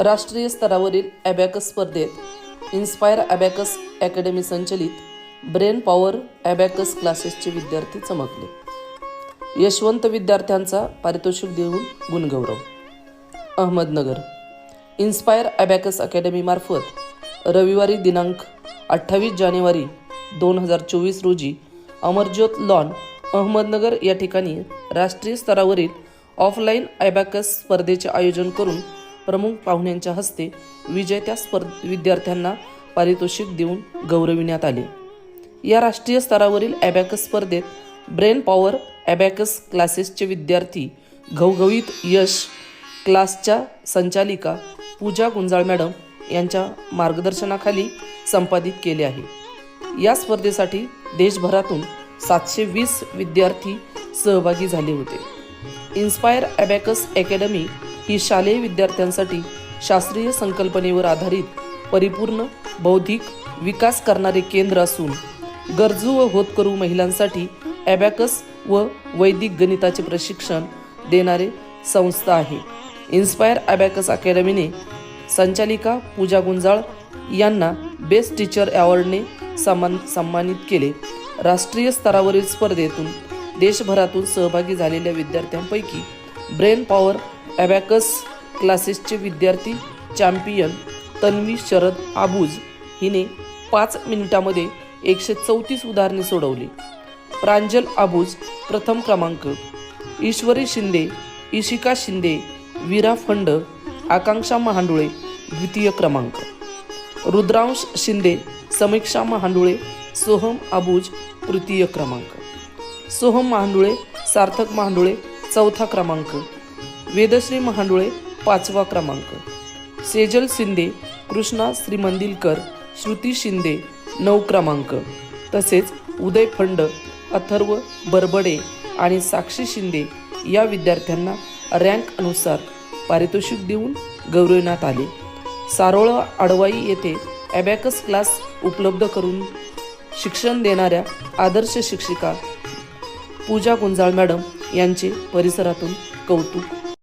राष्ट्रीय स्तरावरील ॲबॅकस स्पर्धेत इन्स्पायर ॲबॅकस अकॅडमी संचलित ब्रेन पॉवर ॲबॅकस क्लासेसचे विद्यार्थी चमकले. यशवंत विद्यार्थ्यांचा पारितोषिक देऊन गुणगौरव. अहमदनगर. इन्स्पायर ॲबॅकस अकॅडमीमार्फत रविवारी दिनांक अठ्ठावीस जानेवारी दोन हजार चोवीस रोजी अमरज्योत लॉन अहमदनगर या ठिकाणी राष्ट्रीय स्तरावरील ऑफलाईन ॲबॅकस स्पर्धेचे आयोजन करून प्रमुख पाहुण्यांच्या हस्ते विजेत्या स्पर्ध विद्यार्थ्यांना पारितोषिक देऊन गौरविण्यात आले. या राष्ट्रीय स्तरावरील ॲबॅकस स्पर्धेत ब्रेन पॉवर ॲबॅकस क्लासेसचे विद्यार्थी घवघवीत यश क्लासच्या संचालिका पूजा गुंजाळ मॅडम यांच्या मार्गदर्शनाखाली संपादित केले आहे. या स्पर्धेसाठी देशभरातून सातशे वीस विद्यार्थी सहभागी झाले होते. इन्स्पायर ॲबॅकस अकॅडमी ही शालेय विद्यार्थ्यांसाठी शास्त्रीय संकल्पनेवर आधारित परिपूर्ण बौद्धिक विकास करणारे केंद्र असून गरजू व होतकरू महिलांसाठी ॲबॅकस व वैदिक गणिताचे प्रशिक्षण देणारे संस्था आहे. इन्स्पायर ॲबॅकस अकॅडमीने संचालिका पूजा गुंजाळ यांना बेस्ट टीचर अवॉर्डने सन्मान सन्मानित केले. राष्ट्रीय स्तरावरील स्पर्धेतून देशभरातून सहभागी झालेल्या विद्यार्थ्यांपैकी ब्रेन पॉवर ॲबॅकस क्लासेसचे विद्यार्थी चॅम्पियन तन्वी शरद आबूज हिने पाच मिनिटामध्ये एकशे चौतीस उदाहरणे सोडवली. प्रांजल आबूज प्रथम क्रमांक ईश्वरी शिंदे इशिका शिंदे वीरा फंड आकांक्षा महांडुळे द्वितीय क्रमांक. रुद्रांश शिंदे समीक्षा महांडुळे सोहम आबूज तृतीय क्रमांक. सोहम महांडुळे सार्थक महांडुळे चौथा क्रमांक. वेदश्री महांडुळे पाचवा क्रमांक. सेजल शिंदे कृष्णा श्रीमंदिलकर श्रुती शिंदे नऊ क्रमांक. तसेच उदय फंड अथर्व बरबडे आणि साक्षी शिंदे या विद्यार्थ्यांना रँक अनुसार पारितोषिक देऊन गौरविण्यात आले. सारोळा आडवाई येथे ॲबॅकस क्लास उपलब्ध करून शिक्षण देणाऱ्या आदर्श शिक्षिका पूजा गुंजाळ मॅडम यांचे परिसरातून कौतुक